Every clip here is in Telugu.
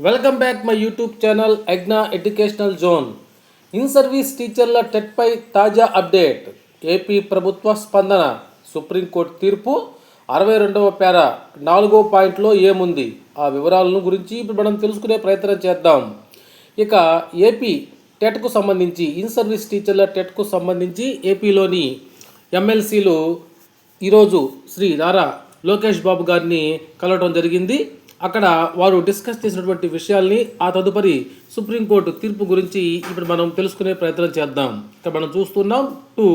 Welcome back my YouTube channel Agna educational zone in service టీచర్ల టెట్పై తాజా అప్డేట్ ఏపీ ప్రభుత్వ స్పందన సుప్రీంకోర్టు తీర్పు అరవై రెండవ పేర నాలుగో పాయింట్లో ఏముంది ఆ వివరాలను గురించి ఇప్పుడు మనం తెలుసుకునే ప్రయత్నం చేద్దాం ఇక ఏపీ టెట్కు సంబంధించి ఇన్ సర్వీస్ టీచర్ల టెట్కు సంబంధించి ఏపీలోని ఎమ్మెల్సీలు ఈరోజు శ్రీ నారా లోకేష్ బాబు గారిని కలవడం జరిగింది అక్కడ వారు డిస్కస్ చేసినటువంటి విషయాల్ని ఆ తదుపరి సుప్రీంకోర్టు తీర్పు గురించి ఇప్పుడు మనం తెలుసుకునే ప్రయత్నం చేద్దాం. ఇక్కడ మనం చూస్తున్నాం to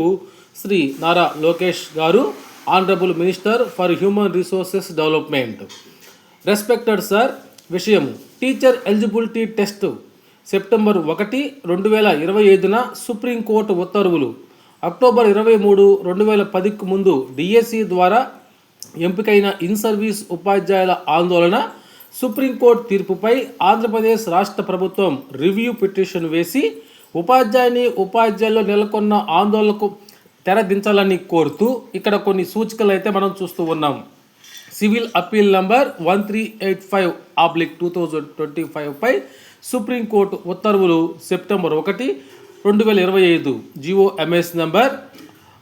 Shri Nara Lokesh garu honourable minister for human resources development. Respected sir విషయం టీచర్ ఎలిజిబిలిటీ టెస్ట్ సెప్టెంబర్ ఒకటి రెండు వేల ఇరవై ఐదున సుప్రీంకోర్టు ఉత్తర్వులు. అక్టోబర్ ఇరవై మూడు రెండు వేల పదికి ముందు డిఎస్సి ద్వారా ఎంపికైన ఇన్ సర్వీస్ ఉపాధ్యాయుల ఆందోళన సుప్రీంకోర్టు తీర్పుపై ఆంధ్రప్రదేశ్ రాష్ట్ర ప్రభుత్వం రివ్యూ పిటిషన్ వేసి ఉపాధ్యాయుని ఉపాధ్యాయులు నెలకొన్న ఆందోళనకు తెరదించాలని కోరుతూ ఇక్కడ కొన్ని సూచికలు అయితే మనం చూస్తూ ఉన్నాం. Civil appeal number one three eight five oblique two thousand twenty ఫైవ్పై supreme court ఉత్తర్వులు సెప్టెంబర్ ఒకటి రెండు వేల ఇరవై ఐదు. జిఓ ఎంఎస్ నంబర్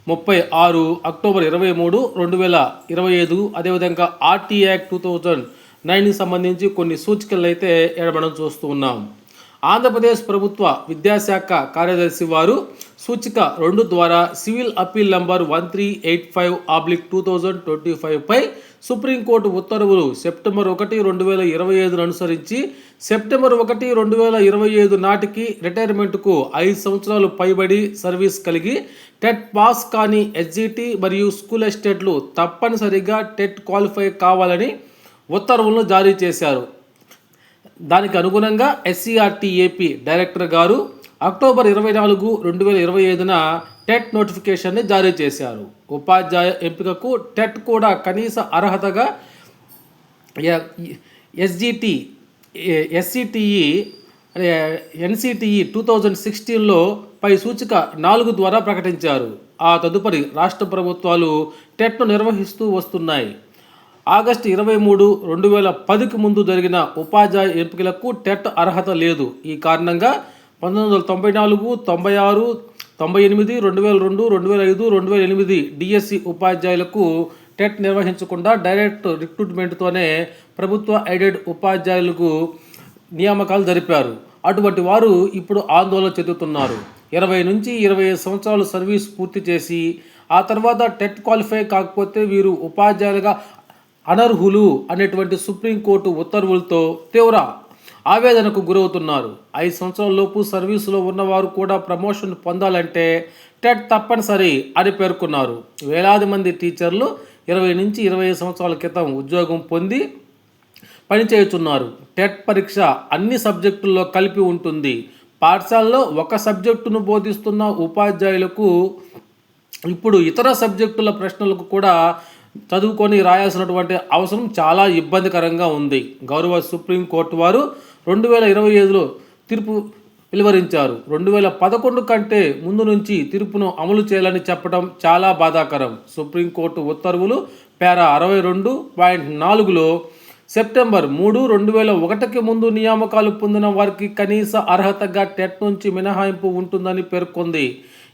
ముప్పై ఆరు అక్టోబర్ ఇరవై మూడు రెండు వేల ఇరవై ఐదు. అదేవిధంగా ఆర్టీ యాక్ట్ టూ థౌజండ్ నైన్కి సంబంధించి కొన్ని సూచికలు అయితే ఎడబడం చూస్తూ ఉన్నాం. ఆంధ్రప్రదేశ్ ప్రభుత్వ విద్యాశాఖ కార్యదర్శి వారు సూచిక రెండు ద్వారా civil appeal number one three eight five oblique two thousand twenty ఫైవ్పై supreme court ఉత్తర్వులు సెప్టెంబర్ ఒకటి రెండు వేల ఇరవై ఐదును అనుసరించి సెప్టెంబర్ ఒకటి రెండు వేల ఇరవై ఐదు నాటికి రిటైర్మెంట్కు ఐదు సంవత్సరాలు పైబడి సర్వీస్ కలిగి టెట్ పాస్ కాని ఎస్జిటి మరియు స్కూల్ ఎస్టేట్లు తప్పనిసరిగా టెట్ క్వాలిఫై కావాలని ఉత్తర్వులను జారీ చేశారు. దానికి అనుగుణంగా ఎస్సీఆర్టీ ఏపీ డైరెక్టర్ గారు అక్టోబర్ ఇరవై నాలుగు రెండు వేల ఇరవై ఐదున టెట్ నోటిఫికేషన్ని జారీ చేశారు. ఉపాధ్యాయ ఎంపికకు టెట్ కూడా కనీస అర్హతగా SGT SCTE NCTE two thousand సిక్స్టీన్లో పై సూచిక నాలుగు ద్వారా ప్రకటించారు. ఆ తదుపరి రాష్ట్ర ప్రభుత్వాలు టెట్ను నిర్వహిస్తూ వస్తున్నాయి. ఆగస్టు ఇరవై మూడు రెండు వేల పదికి ముందు జరిగిన ఉపాధ్యాయ ఎంపికలకు టెట్ అర్హత లేదు. ఈ కారణంగా పంతొమ్మిది వందల తొంభై నాలుగు తొంభై ఆరు తొంభై ఎనిమిది రెండు వేల రెండు రెండు వేల ఐదు రెండు వేల ఎనిమిది డిఎస్సి ఉపాధ్యాయులకు టెట్ నిర్వహించకుండా డైరెక్ట్ రిక్రూట్మెంట్తోనే ప్రభుత్వ ఎయిడెడ్ ఉపాధ్యాయులకు నియామకాలు జరిపారు. అటువంటి వారు ఇప్పుడు ఆందోళన చెందుతున్నారు. ఇరవై నుంచి ఇరవై ఐదు సంవత్సరాలు సర్వీస్ పూర్తి చేసి ఆ తర్వాత టెట్ క్వాలిఫై కాకపోతే వీరు ఉపాధ్యాయులుగా అనర్హులు అనేటువంటి సుప్రీంకోర్టు ఉత్తర్వులతో తీవ్ర ఆవేదనకు గురవుతున్నారు. ఐదు సంవత్సరాలలోపు సర్వీసులో ఉన్నవారు కూడా ప్రమోషన్ పొందాలంటే టెట్ తప్పనిసరి అని పేర్కొన్నారు. వేలాది మంది టీచర్లు ఇరవై నుంచి ఇరవై ఐదు సంవత్సరాల క్రితం ఉద్యోగం పొంది పనిచేయుచున్నారు. టెట్ పరీక్ష అన్ని సబ్జెక్టుల్లో కలిపి ఉంటుంది. పాఠశాలలో ఒక సబ్జెక్టును బోధిస్తున్న ఉపాధ్యాయులకు ఇప్పుడు ఇతర సబ్జెక్టుల ప్రశ్నలకు కూడా చదువుకొని రాయాల్సినటువంటి అవసరం చాలా ఇబ్బందికరంగా ఉంది. గౌరవ సుప్రీంకోర్టు వారు రెండు వేల ఇరవై ఐదులో తీర్పు వెలువరించారు. రెండు వేల పదకొండు కంటే ముందు నుంచి తీర్పును అమలు చేయాలని చెప్పడం చాలా బాధాకరం. సుప్రీంకోర్టు ఉత్తర్వులు పేరా అరవై రెండు పాయింట్ నాలుగులో సెప్టెంబర్ మూడు రెండు వేల ఒకటికి ముందు నియామకాలు పొందిన వారికి కనీస అర్హతగా టెట్ నుంచి మినహాయింపు ఉంటుందని పేర్కొంది.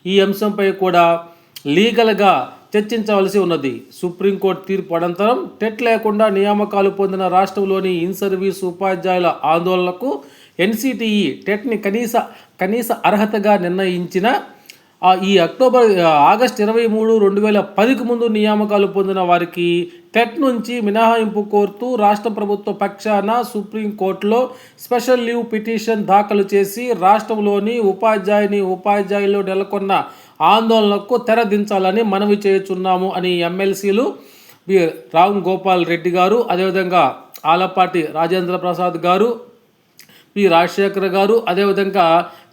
ఈ అంశంపై కూడా లీగల్గా చర్చించవలసి ఉన్నది. సుప్రీంకోర్టు తీర్పు అనంతరం టెట్ లేకుండా నియామకాలు పొందిన రాష్ట్రంలోని ఇన్ సర్వీస్ ఉపాధ్యాయుల ఆందోళనకు ఎన్సిటిఈ టెట్ని కనీస కనీస అర్హతగా నిర్ణయించిన ఈ అక్టోబర్ ఆగస్ట్ ఇరవై మూడు రెండు వేల పదికి ముందు నియామకాలు పొందిన వారికి టెట్ నుంచి మినహాయింపు కోరుతూ రాష్ట్ర ప్రభుత్వ పక్షాన సుప్రీంకోర్టులో స్పెషల్ లీవ్ పిటిషన్ దాఖలు చేసి రాష్ట్రంలోని ఉపాధ్యాయుని ఉపాధ్యాయులు నెలకొన్న ఆందోళనకు తెరదించాలని మనవి చేయుచున్నాము అని ఎమ్మెల్సీలు బి రామ్ గోపాల్ రెడ్డి గారు అదేవిధంగా ఆలపాటి రాజేంద్ర ప్రసాద్ గారు పి రాజశేఖర్ గారు అదేవిధంగా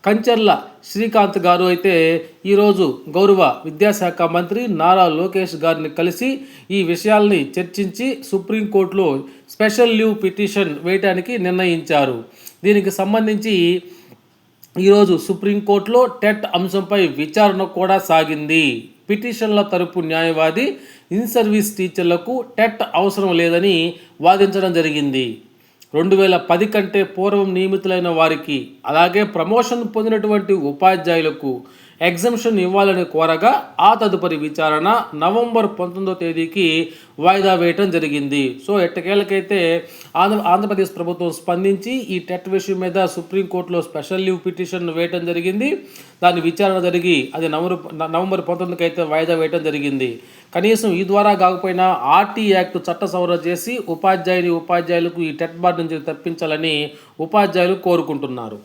కంచర్ల శ్రీకాంత్ గారు అయితే ఈరోజు గౌరవ విద్యాశాఖ మంత్రి నారా లోకేష్ గారిని కలిసి ఈ విషయాల్ని చర్చించి సుప్రీంకోర్టులో స్పెషల్ లీవ్ పిటిషన్ వేయటానికి నిర్ణయించారు. దీనికి సంబంధించి ఈరోజు సుప్రీంకోర్టులో టెట్ అంశంపై విచారణ కూడా సాగింది. పిటిషన్ల తరపు న్యాయవాది ఇన్ సర్వీస్ టీచర్లకు టెట్ అవసరం లేదని వాదించడం జరిగింది. రెండు వేల పది కంటే పూర్వం నియమితులైన వారికి అలాగే ప్రమోషన్ పొందినటువంటి ఉపాధ్యాయులకు ఎగ్జంప్షన్ ఇవ్వాలని కోరగా ఆ తదుపరి విచారణ నవంబర్ పంతొమ్మిదో తేదీకి వాయిదా వేయటం జరిగింది. సో ఎట్టకేళ్ళకైతే ఆంధ్ర ఆంధ్రప్రదేశ్ ప్రభుత్వం స్పందించి ఈ టెట్ విషయం మీద సుప్రీంకోర్టులో స్పెషల్ లీవ్ పిటిషన్ వేయటం జరిగింది. దాని విచారణ జరిగి అది నవంబర్ నవంబర్ పంతొమ్మిదికి అయితే వాయిదా వేయటం జరిగింది. కనీసం ఈ ద్వారా కాకపోయినా ఆర్టీ యాక్ట్ చట్ట సవరణ చేసి ఉపాధ్యాయుని ఉపాధ్యాయులకు ఈ టెట్ బార్ నుంచి తప్పించాలని ఉపాధ్యాయులు కోరుకుంటున్నారు.